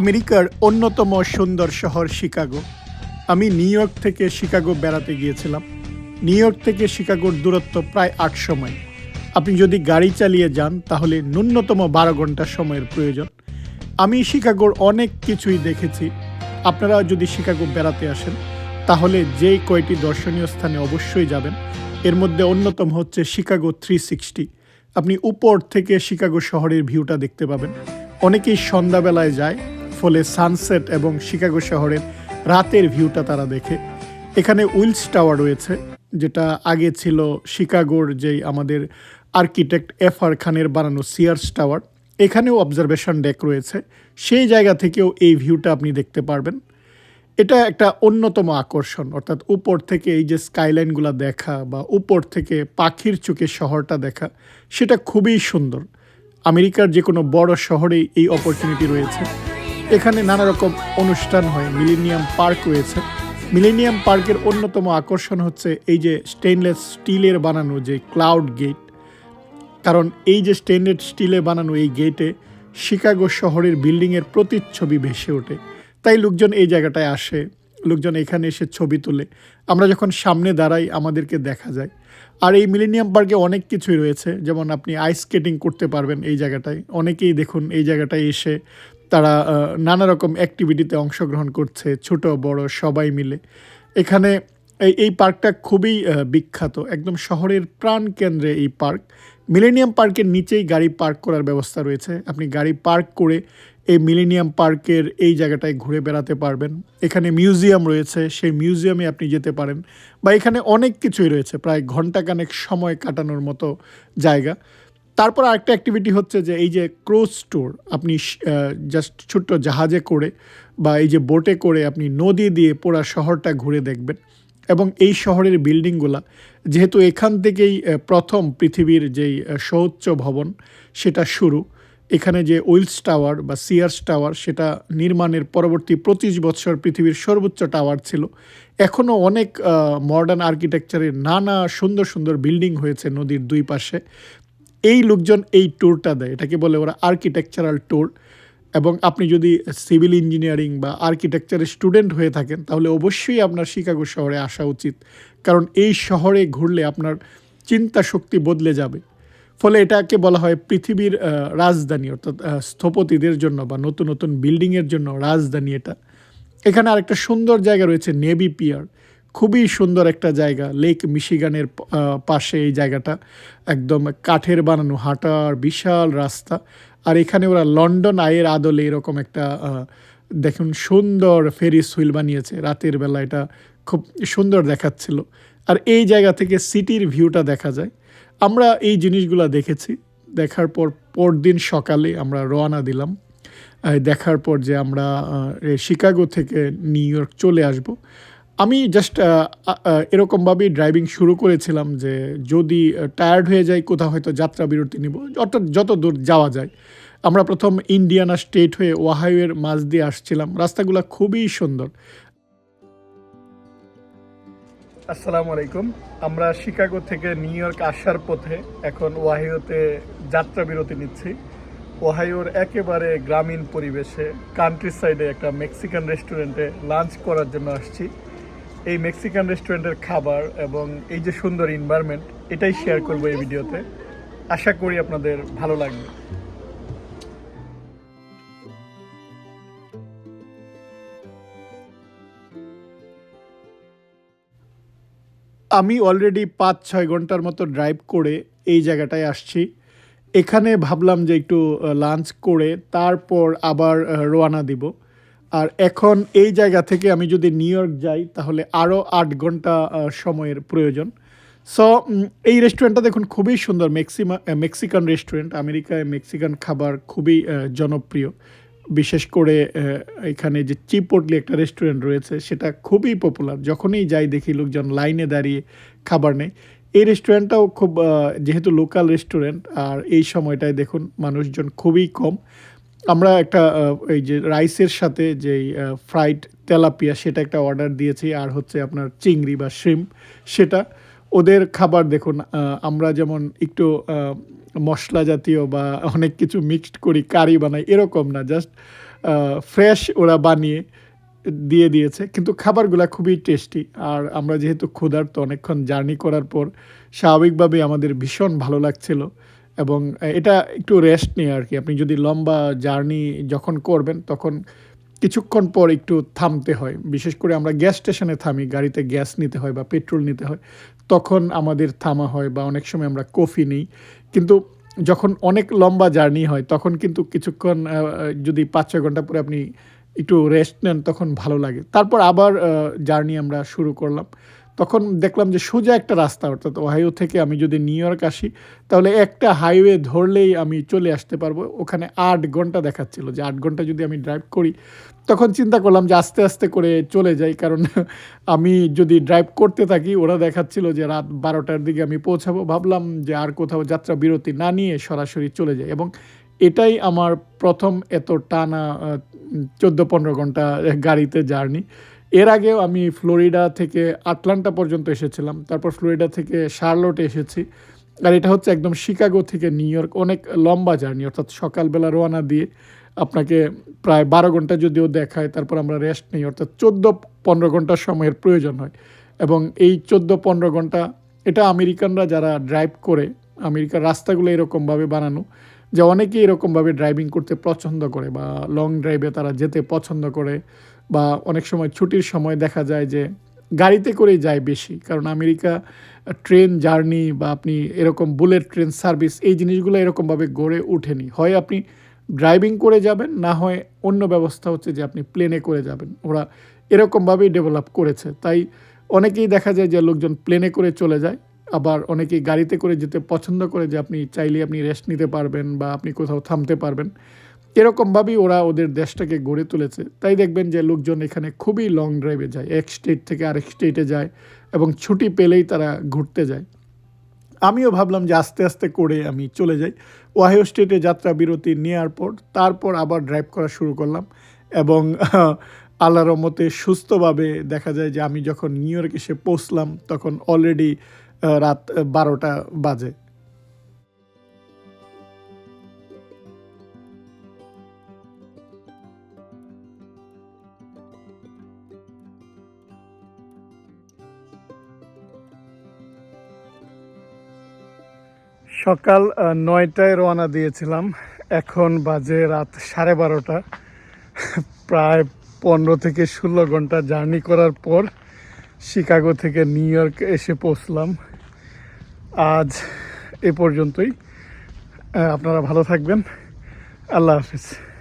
আমেরিকার অন্যতম সুন্দর শহর শিকাগো। আমি নিউ ইয়র্ক থেকে শিকাগো বেড়াতে গিয়েছিলাম। নিউ ইয়র্ক থেকে শিকাগোর দূরত্ব প্রায় আটশো মাইল আপনি যদি গাড়ি চালিয়ে যান, তাহলে ন্যূনতম বারো ঘণ্টা সময়ের প্রয়োজন। আমি শিকাগোর অনেক কিছুই দেখেছি। আপনারা যদি শিকাগো বেড়াতে আসেন, তাহলে যেই কয়টি দর্শনীয় স্থানে অবশ্যই যাবেন। এর মধ্যে অন্যতম হচ্ছে শিকাগো থ্রি সিক্সটি। আপনি উপর থেকে শিকাগো শহরের ভিউটা দেখতে পাবেন। অনেকেই সন্ধ্যাবেলায় যায় ফলে সানসেট এবং শিকাগো শহরের রাতের ভিউটা তারা দেখে। এখানে উইলস টাওয়ার রয়েছে, যেটা আগে ছিল শিকাগোর যেই আমাদের আর্কিটেক্ট এফ আর খানের বানানো সিয়ার্স টাওয়ার এখানেও অবজারভেশন ডেক রয়েছে, সেই জায়গা থেকেও এই ভিউটা আপনি দেখতে পারবেন। এটা একটা অন্যতম আকর্ষণ, অর্থাৎ উপর থেকে এই যে স্কাইলাইনগুলো দেখা বা উপর থেকে পাখির চোখে শহরটা দেখা, সেটা খুবই সুন্দর। আমেরিকার যে কোনো বড় শহরেই এই অপরচুনিটি রয়েছে। এখানে নানা রকম অনুষ্ঠান হয়, মিলেনিয়াম পার্ক রয়েছে। মিলেনিয়াম পার্কের অন্যতম আকর্ষণ হচ্ছে এই যে স্টেনলেস স্টিলের বানানো যে ক্লাউড গেট কারণ এই যে স্টেনলেস স্টিলে বানানো এই গেটে শিকাগো শহরের বিল্ডিংয়ের প্রতিচ্ছবি ভেসে ওঠে। তাই লোকজন এই জায়গাটায় আসে, লোকজন এখানে এসে ছবি তোলে। আমরা যখন সামনে দাঁড়াই, আমাদেরকে দেখা যায়। আর এই মিলেনিয়াম পার্কে অনেক কিছুই রয়েছে। যেমন আপনি আইস স্কেটিং করতে পারবেন এই জায়গাটায়। অনেকেই দেখুন এই জায়গাটায় এসে তারা নানা রকম অ্যাক্টিভিটিতে অংশগ্রহণ করছে, ছোট, বড়, সবাই মিলে। এখানে এই এই পার্কটা খুবই বিখ্যাত। একদম শহরের প্রাণ কেন্দ্রে এই পার্ক। মিলেনিয়াম পার্কের নিচেই গাড়ি পার্ক করার ব্যবস্থা রয়েছে। আপনি গাড়ি পার্ক করে এই মিলেনিয়াম পার্কের এই জায়গাটায় ঘুরে বেড়াতে পারবেন। এখানে মিউজিয়াম রয়েছে, সেই মিউজিয়ামে আপনি যেতে পারেন। বা এখানে অনেক কিছুই রয়েছে, প্রায় ঘন্টাখানেক সময় কাটানোর মতো জায়গা। তারপর আরেকটা অ্যাক্টিভিটি হচ্ছে যে এই যে ক্রোজ স্টোর আপনি জাস্ট ছোট্ট জাহাজে করে বা এই যে বোটে করে আপনি নদী দিয়ে পুরো শহরটা ঘুরে দেখবেন। এবং এই শহরের বিল্ডিংগুলা যেহেতু এখান থেকেই প্রথম পৃথিবীর যেই সৌচ্চ ভবন, সেটা শুরু। এখানে যে উইলস টাওয়ার বা সিয়ার্স টাওয়ার সেটা নির্মাণের পরবর্তী পঁচিশ বছর পৃথিবীর সর্বোচ্চ টাওয়ার ছিল। এখনও অনেক মডার্ন আর্কিটেকচারের নানা সুন্দর সুন্দর বিল্ডিং হয়েছে নদীর দুই পাশে। এই লোকজন এই ট্যুরটা দেয়। এটাকে বলে ওরা আর্কিটেকচারাল ট্যুর এবং আপনি যদি সিভিল ইঞ্জিনিয়ারিং বা আর্কিটেকচারের স্টুডেন্ট হয়ে থাকেন, তাহলে অবশ্যই আপনার শিকাগো শহরে আসা উচিত। কারণ এই শহরে ঘুরলে আপনার চিন্তা শক্তি বদলে যাবে। ফলে এটাকে বলা হয় পৃথিবীর রাজধানী, অর্থাৎ স্থপতিদের জন্য বা নতুন নতুন বিল্ডিংয়ের জন্য রাজধানী এটা। এখানে আরেকটা সুন্দর জায়গা রয়েছে নেভি পিয়ার খুবই সুন্দর একটা জায়গা। লেক মিশিগানের পাশে এই জায়গাটা। একদম কাঠের বানানো, হাঁটার বিশাল রাস্তা। আর এখানে ওরা লন্ডন আয়ের আদলে এরকম একটা দেখুন সুন্দর ফেরিস হুইল বানিয়েছে। রাতের বেলা এটা খুব সুন্দর দেখাচ্ছিল। আর এই জায়গা থেকে সিটির ভিউটা দেখা যায়। আমরা এই জিনিসগুলো দেখেছি। দেখার পর পরদিন সকালে আমরা রওনা দিলাম। দেখার পর যে আমরা শিকাগো থেকে নিউ ইয়র্ক চলে আসব। আমি জাস্ট এরকমভাবেই ড্রাইভিং শুরু করেছিলাম যে যদি টায়ার্ড হয়ে যাই, কোথাও হয়তো যাত্রা বিরতি নিব। অর্থাৎ যত দূর যাওয়া যায়। আমরা প্রথম ইন্ডিয়ানা স্টেট হয়ে ওয়াহাইওয়ের মাঝ দিয়ে আসছিলাম। রাস্তাগুলো খুবই সুন্দর। আসসালামু আলাইকুম। আমরা শিকাগো থেকে নিউ ইয়র্ক আসার পথে এখন ওয়াহিওতে যাত্রা বিরতি নিচ্ছি। ওহাইওর একেবারে গ্রামীণ পরিবেশে কান্ট্রি সাইডে একটা মেক্সিকান রেস্টুরেন্টে লাঞ্চ করার জন্য আসছি। এই মেক্সিকান রেস্টুরেন্টের খাবার এবং এই যে সুন্দর এনভায়রনমেন্ট এটাই শেয়ার করব এই ভিডিওতে। আশা করি আপনাদের ভালো লাগবে। আমি অলরেডি পাঁচ ছয় ঘণ্টার মতো ড্রাইভ করে এই জায়গাটায় আসছি। এখানে ভাবলাম যে একটু লাঞ্চ করে তারপর আবার রোয়ানা দিব। আর এখন এই জায়গা থেকে আমি যদি নিউ ইয়র্ক যাই, তাহলে আরও আট ঘণ্টা সময়ের প্রয়োজন। সো এই রেস্টুরেন্টটা দেখুন খুবই সুন্দর। মেক্সিমা মেক্সিকান রেস্টুরেন্ট আমেরিকায় মেক্সিকান খাবার খুবই জনপ্রিয়। বিশেষ করে এখানে যে চিপোটলি একটা রেস্টুরেন্ট রয়েছে, সেটা খুবই পপুলার যখনই যাই দেখি লোকজন লাইনে দাঁড়িয়ে খাবার নেয়। এই রেস্টুরেন্টটাও খুব যেহেতু লোকাল রেস্টুরেন্ট আর এই সময়টায় দেখুন মানুষজন খুবই কম। আমরা একটা এই যে রাইসের সাথে যেই ফ্রাইড তেলাপিয়া সেটা একটা অর্ডার দিয়েছি, আর হচ্ছে আপনার চিংড়ি বা শ্রিম সেটা। ওদের খাবার দেখুন আমরা যেমন একটু মশলা জাতীয় বা অনেক কিছু মিক্সড করি, কারি বানাই, এরকম না জাস্ট ফ্রেশ ওরা বানিয়ে দিয়ে দিয়েছে, কিন্তু খাবারগুলো খুবই টেস্টি আর আমরা যেহেতু ক্ষুধার্ত, অনেকক্ষণ জার্নি করার পর, স্বাভাবিকভাবেই আমাদের ভীষণ ভালো লাগছিল। এবং এটা একটু রেস্ট নিয়ে আর কি। আপনি যদি লম্বা জার্নি যখন করবেন, তখন কিছুক্ষণ পর একটু থামতে হয়। বিশেষ করে আমরা গ্যাস স্টেশনে থামি, গাড়িতে গ্যাস নিতে হয় বা পেট্রোল নিতে হয়, তখন আমাদের থামা হয় বা অনেক সময় আমরা কফি নিই। কিন্তু যখন অনেক লম্বা জার্নি হয়, তখন কিন্তু কিছুক্ষণ যদি পাঁচ ছয় ঘণ্টা পরে আপনি একটু রেস্ট নেন, তখন ভালো লাগে। তারপর আবার জার্নি আমরা শুরু করলাম। তখন দেখলাম যে সোজা একটা রাস্তা, অর্থাৎ ওহাইও থেকে আমি যদি নিউ ইয়র্ক আসি, তাহলে একটা হাইওয়ে ধরলেই আমি চলে আসতে পারব। ওখানে আট ঘণ্টা দেখাচ্ছিল যে আট ঘণ্টা যদি আমি ড্রাইভ করি, তখন চিন্তা করলাম যে আস্তে আস্তে করে চলে যাই, কারণ আমি যদি ড্রাইভ করতে থাকি, ওরা দেখাচ্ছিল যে রাত বারোটার দিকে আমি পৌঁছাবো। ভাবলাম যে আর কোথাও যাত্রা বিরতি না নিয়ে সরাসরি চলে যাই এবং এটাই আমার প্রথম এত টানা চোদ্দ পনেরো ঘণ্টা গাড়িতে জার্নি। এর আগেও আমি ফ্লোরিডা থেকে আটলান্টা পর্যন্ত এসেছিলাম, তারপর ফ্লোরিডা থেকে শার্লোটে এসেছি, আর এটা হচ্ছে একদম শিকাগো থেকে নিউ ইয়র্ক, অনেক লম্বা জার্নি, অর্থাৎ সকালবেলা রওনা দিয়ে আপনাকে প্রায় বারো ঘণ্টা যদিও দেখায়, তারপর আমরা রেস্ট নিই, অর্থাৎ চোদ্দ পনেরো ঘণ্টা সময়ের প্রয়োজন হয়। এবং এই চোদ্দ পনেরো ঘণ্টা, এটা আমেরিকানরা যারা ড্রাইভ করে, আমেরিকার রাস্তাগুলো এরকমভাবে বানানো, যে অনেকেই এরকমভাবে ড্রাইভিং করতে পছন্দ করে বা লং ড্রাইভে তারা যেতে পছন্দ করে বা অনেক সময় ছুটির সময় দেখা যায় যে গাড়িতে করেই যায় বেশি। কারণ আমেরিকা ট্রেন জার্নি বা আপনি এরকম বুলেট ট্রেন সার্ভিস এই জিনিসগুলো এরকমভাবে গড়ে ওঠেনি। হয় আপনি ড্রাইভিং করে যাবেন, না হয় অন্য ব্যবস্থা হচ্ছে যে আপনি প্লেনে করে যাবেন। ওরা এরকমভাবেই ডেভেলপ করেছে। তাই অনেকেই দেখা যায় যে লোকজন প্লেনে করে চলে যায়, আবার অনেকেই গাড়িতে করে যেতে পছন্দ করে যে আপনি চাইলে আপনি রেস্ট নিতে পারবেন বা আপনি কোথাও থামতে পারবেন। এরকমভাবেই ওরা ওদের দেশটাকে গড়ে তুলেছে। তাই দেখবেন যে লোকজন এখানে খুবই লং ড্রাইভে যায়। এক স্টেট থেকে আরেক স্টেটে যায় এবং ছুটি পেলেই তারা ঘুরতে যায়। আমিও ভাবলাম যে আস্তে আস্তে করে আমি চলে যাই। ওয়াহিও স্টেটে যাত্রা বিরতি নেওয়ার পর তারপর আবার ড্রাইভ করা শুরু করলাম এবং আল্লাহর মতে সুস্থভাবে দেখা যায় যে আমি যখন নিউ ইয়র্ক এসে পৌঁছলাম, তখন অলরেডি রাত বারোটা বাজে। সকাল নয়টায় রওনা দিয়েছিলাম। এখন বাজে রাত সাড়ে বারোটা। প্রায় পনেরো থেকে ষোলো ঘণ্টা জার্নি করার পর শিকাগো থেকে নিউ ইয়র্ক এসে পৌঁছলাম। আজ এ পর্যন্তই। আপনারা ভালো থাকবেন। আল্লাহ হাফিজ।